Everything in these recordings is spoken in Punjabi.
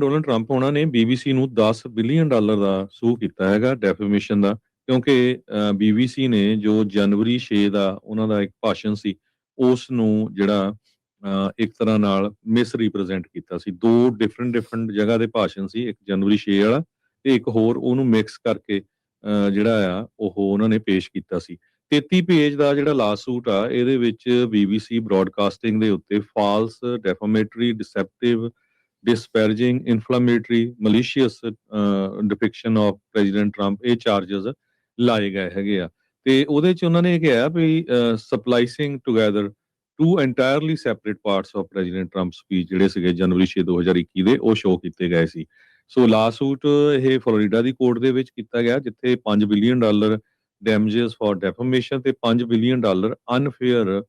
ਡੋਨਲਡ ਟਰੰਪ ਉਹਨਾਂ ਨੇ BBC ਨੂੰ 10 ਬਿਲੀਅਨ ਡਾਲਰ ਦਾ ਸੂ ਕੀਤਾ ਹੈਗਾ ਡੈਫੇਮੇਸ਼ਨ ਦਾ ਕਿਉਂਕਿ BBC ਨੇ ਜੋ ਜਨਵਰੀ 6 ਦਾ ਉਹਨਾਂ ਦਾ ਇੱਕ ਭਾਸ਼ਣ ਸੀ ਉਸ ਨੂੰ ਜਿਹੜਾ ਇੱਕ ਤਰ੍ਹਾਂ ਨਾਲ ਮਿਸ ਰਿਪਰੈਜ਼ੈਂਟ ਕੀਤਾ ਸੀ। ਦੋ ਡਿਫਰੈਂਟ ਡਿਫਰੈਂਟ ਜਗ੍ਹਾ ਦੇ ਭਾਸ਼ਣ ਸੀ ਇੱਕ ਜਨਵਰੀ 6 ਵਾਲਾ ਤੇ ਇੱਕ ਹੋਰ ਉਹਨੂੰ ਮਿਕਸ ਕਰਕੇ ਅ, ਜਿਹੜਾ ਆ ਉਹ ਉਹਨਾਂ ਨੇ ਪੇਸ਼ ਕੀਤਾ ਸੀ। 33 ਪੇਜ ਦਾ ਜਿਹੜਾ ਲਾਸੂਟ ਆ ਇਹਦੇ ਵਿੱਚ BBC ਬ੍ਰਾਡਕਾਸਟਿੰਗ ਦੇ ਉੱਤੇ false defamatory deceptive disparaging, inflammatory, malicious uh, depiction of President Trump ਇਹ charges ਲਾਏ ਗਏ ਹੈਗੇ ਆ। ਤੇ ਉਹਦੇ ਚ ਉਹਨਾਂ ਨੇ ਕਿਹਾ ਵੀ splicing together two entirely separate parts of President Trump speech ਜਿਹੜੇ ਸੀਗੇ ਜਨਵਰੀ 6 2021 ਦੇ ਉਹ ਸ਼ੋਅ ਕੀਤੇ ਗਏ ਸੀ। ਸੋ ਲਾ ਸੂਟ ਇਹ ਫਲੋਰੀਡਾ ਦੀ ਕੋਰਟ ਦੇ ਵਿੱਚ ਕੀਤਾ ਗਿਆ ਜਿੱਥੇ 5 billion dollar damages for defamation ਤੇ 5 billion dollar unfair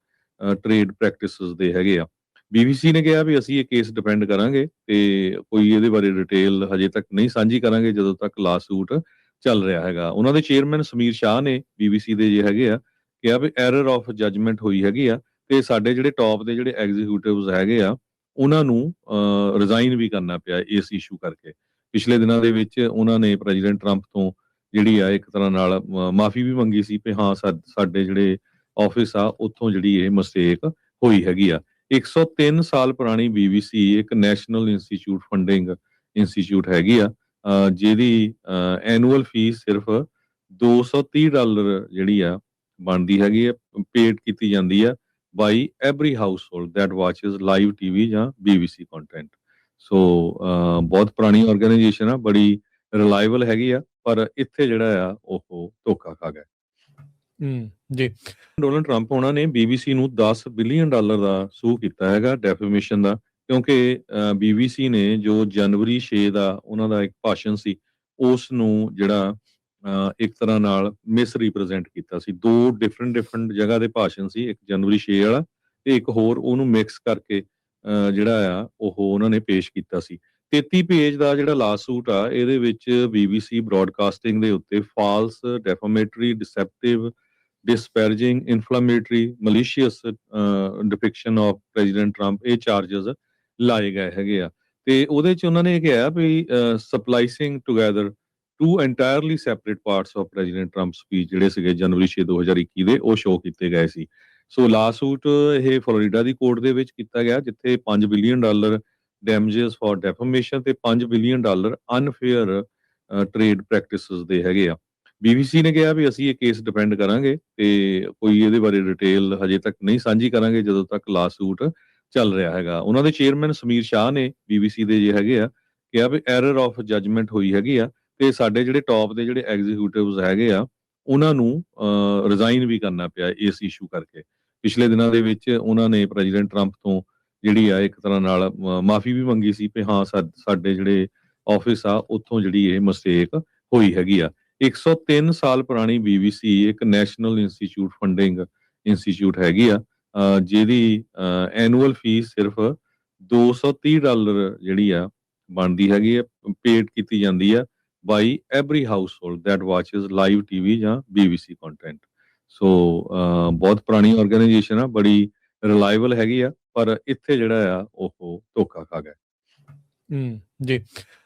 trade practices ਦੇ ਹੈਗੇ ਆ। BBC ਨੇ ਕਿਹਾ ਵੀ ਅਸੀਂ ਇਹ ਕੇਸ ਡਿਪੈਂਡ ਕਰਾਂਗੇ ਤੇ ਕੋਈ ਇਹਦੇ ਬਾਰੇ ਡਿਟੇਲ ਹਜੇ ਤੱਕ ਨਹੀਂ ਸਾਂਝੀ ਕਰਾਂਗੇ ਜਦੋਂ ਤੱਕ ਲਾਸੂਟ ਚੱਲ ਰਿਹਾ ਹੈਗਾ। ਉਹਨਾਂ ਦੇ ਚੇਅਰਮੈਨ ਸਮੀਰ ਸ਼ਾਹ ਨੇ BBC ਦੇ ਜੇ ਹੈਗੇ ਆ, ਕਿਹਾ ਵੀ ਐਰਰ ਆਫ ਜਜਮੈਂਟ ਹੋਈ ਹੈਗੀ ਆ ਤੇ ਸਾਡੇ ਜਿਹੜੇ ਟੌਪ ਦੇ ਜਿਹੜੇ ਐਗਜ਼ੀਕਿਊਟਿਵਸ ਹੈਗੇ ਆ, ਉਹਨਾਂ ਨੂੰ ਰਿਜ਼ਾਈਨ ਵੀ ਕਰਨਾ ਪਿਆ ਇਸ ਇਸ਼ੂ ਕਰਕੇ। ਪਿਛਲੇ ਦਿਨਾਂ ਦੇ ਵਿੱਚ ਉਹਨਾਂ ਨੇ ਪ੍ਰੈਜ਼ੀਡੈਂਟ ਟਰੰਪ ਤੋਂ ਜਿਹੜੀ ਆ ਇੱਕ ਤਰ੍ਹਾਂ ਨਾਲ ਮਾਫੀ ਵੀ ਮੰਗੀ ਸੀ ਕਿ ਹਾਂ ਸਾਡੇ ਜਿਹੜੇ ਆਫਿਸ ਆ, ਉੱਥੋਂ ਜਿਹੜੀ ਇਹ ਮਿਸਟੇਕ ਹੋਈ ਹੈਗੀ ਆ। 103 ਸਾਲ ਪੁਰਾਣੀ BBC ਇੱਕ ਨੈਸ਼ਨਲ ਇੰਸਟੀਚਿਊਟ ਫੰਡਿੰਗ ਇੰਸਟੀਚਿਊਟ ਹੈਗੀ ਆ ਜਿਹਦੀ ਐਨੂਅਲ ਫੀਸ ਸਿਰਫ 230 ਡਾਲਰ ਜਿਹੜੀ ਆ ਬਣਦੀ ਹੈਗੀ ਆ ਪੇਡ ਕੀਤੀ ਜਾਂਦੀ ਆ by every household that watches live TV ਜਾਂ BBC ਕੰਟੈਂਟ ਸੋ ਬਹੁਤ ਪੁਰਾਣੀ ਆਰਗੇਨਾਈਜੇਸ਼ਨ ਆ, ਬੜੀ ਰਿਲਾਇਬਲ ਹੈਗੀ ਆ, ਪਰ ਇੱਥੇ ਜਿਹੜਾ ਆ, ਉਹ ਧੋਖਾ ਖਾ ਗਿਆ। ਹੂੰ, ਜੀ। ਡੋਨਲਡ ਟਰੰਪ ਉਹਨਾਂ ਨੇ BBC ਨੂੰ 10 ਬਿਲੀਅਨ ਡਾਲਰ ਦਾ ਸੂ ਕੀਤਾ ਹੈਗਾ ਡੈਫੇਮੇਸ਼ਨ ਦਾ, ਕਿਉਂਕਿ BBC ਨੇ ਜੋ ਜਨਵਰੀ 6 ਦਾ ਉਹਨਾਂ ਦਾ ਇੱਕ ਭਾਸ਼ਣ ਸੀ, ਉਸ ਨੂੰ ਜਿਹੜਾ ਇੱਕ ਤਰ੍ਹਾਂ ਨਾਲ ਮਿਸ ਰਿਪਰੈਜ਼ੈਂਟ ਕੀਤਾ ਸੀ। ਦੋ ਡਿਫਰੈਂਟ ਡਿਫਰੈਂਟ ਜਗ੍ਹਾ ਦੇ ਭਾਸ਼ਣ ਸੀ, ਇੱਕ ਜਨਵਰੀ 6 ਵਾਲਾ ਤੇ ਇੱਕ ਹੋਰ ਉਹਨੂੰ ਮਿਕਸ ਕਰਕੇ ਜਿਹੜਾ ਆ, ਉਹ ਉਹਨਾਂ ਨੇ ਪੇਸ਼ ਕੀਤਾ ਸੀ। 33 ਪੇਜ ਦਾ ਜਿਹੜਾ ਲਾਸੂਟ ਆ, ਇਹਦੇ ਵਿੱਚ BBC ਬ੍ਰਾਡਕਾਸਟਿੰਗ ਦੇ ਉੱਤੇ false defamatory deceptive disparaging, inflammatory, malicious depiction of President Trump ਇਹ charges ਲਾਏ ਗਏ ਹੈਗੇ ਆ। ਤੇ ਉਹਦੇ ਚ ਉਹਨਾਂ ਨੇ ਇਹ ਕਿਹਾ ਵੀ splicing together two entirely separate parts of President Trump speech ਜਿਹੜੇ ਸੀਗੇ ਜਨਵਰੀ 6 2021 ਦੇ ਉਹ ਸ਼ੋਅ ਕੀਤੇ ਗਏ ਸੀ। ਸੋ ਲਾ ਸੂਟ ਇਹ ਫਲੋਰੀਡਾ ਦੀ ਕੋਰਟ ਦੇ ਵਿੱਚ ਕੀਤਾ ਗਿਆ ਜਿੱਥੇ 5 billion dollar damages for defamation ਤੇ 5 billion dollar unfair trade practices ਦੇ ਹੈਗੇ ਆ। BBC ਨੇ ਕਿਹਾ ਵੀ ਅਸੀਂ ਇਹ ਕੇਸ ਡਿਪੈਂਡ ਕਰਾਂਗੇ ਤੇ ਕੋਈ ਇਹਦੇ ਬਾਰੇ ਡਿਟੇਲ ਹਜੇ ਤੱਕ ਨਹੀਂ ਸਾਂਝੀ ਕਰਾਂਗੇ ਜਦੋਂ ਤੱਕ ਲਾਸੂਟ ਚੱਲ ਰਿਹਾ ਹੈਗਾ। ਉਹਨਾਂ ਦੇ ਚੇਅਰਮੈਨ ਸਮੀਰ ਸ਼ਾਹ ਨੇ BBC ਦੇ ਜੇ ਹੈਗੇ ਆ, ਕਿਹਾ ਵੀ ਐਰਰ ਆਫ ਜਜਮੈਂਟ ਹੋਈ ਹੈਗੀ ਆ ਤੇ ਸਾਡੇ ਜਿਹੜੇ ਟੌਪ ਦੇ ਜਿਹੜੇ ਐਗਜ਼ੀਕਿਊਟਿਵਸ ਹੈਗੇ ਆ, ਉਹਨਾਂ ਨੂੰ ਰਿਜ਼ਾਈਨ ਵੀ ਕਰਨਾ ਪਿਆ ਇਸ ਇਸ਼ੂ ਕਰਕੇ। ਪਿਛਲੇ ਦਿਨਾਂ ਦੇ ਵਿੱਚ ਉਹਨਾਂ ਨੇ ਪ੍ਰੈਜ਼ੀਡੈਂਟ ਟਰੰਪ ਤੋਂ ਜਿਹੜੀ ਆ ਇੱਕ ਤਰ੍ਹਾਂ ਨਾਲ ਮਾਫੀ ਵੀ ਮੰਗੀ ਸੀ ਕਿ ਹਾਂ ਸਾਡੇ ਜਿਹੜੇ ਆਫਿਸ ਆ, ਉੱਥੋਂ ਜਿਹੜੀ ਇਹ ਮਿਸਟੇਕ ਹੋਈ ਹੈਗੀ ਆ। 103 ਸਾਲ ਪੁਰਾਣੀ BBC ਇੱਕ ਨੈਸ਼ਨਲ ਇੰਸਟੀਚਿਊਟ ਫੰਡਿੰਗ ਇੰਸਟੀਚਿਊਟ ਹੈਗੀ ਆ, ਅਹ ਜਿਹਦੀ ਐਨੂਅਲ ਫੀਸ ਸਿਰਫ 230 ਡਾਲਰ ਜਿਹੜੀ ਆ ਬਣਦੀ ਹੈਗੀ ਆ ਪੇਡ ਕੀਤੀ ਜਾਂਦੀ ਆ by every household that watches live TV ਜਾਂ BBC ਕੰਟੈਂਟ ਸੋ ਬਹੁਤ ਪੁਰਾਣੀ ਆਰਗੇਨਾਈਜੇਸ਼ਨ ਆ, ਬੜੀ ਰਿਲਾਇਬਲ ਹੈਗੀ ਆ, ਪਰ ਇੱਥੇ ਜਿਹੜਾ ਆ, ਉਹ ਧੋਖਾ ਖਾ ਗਿਆ। ਹੂੰ, ਜੀ।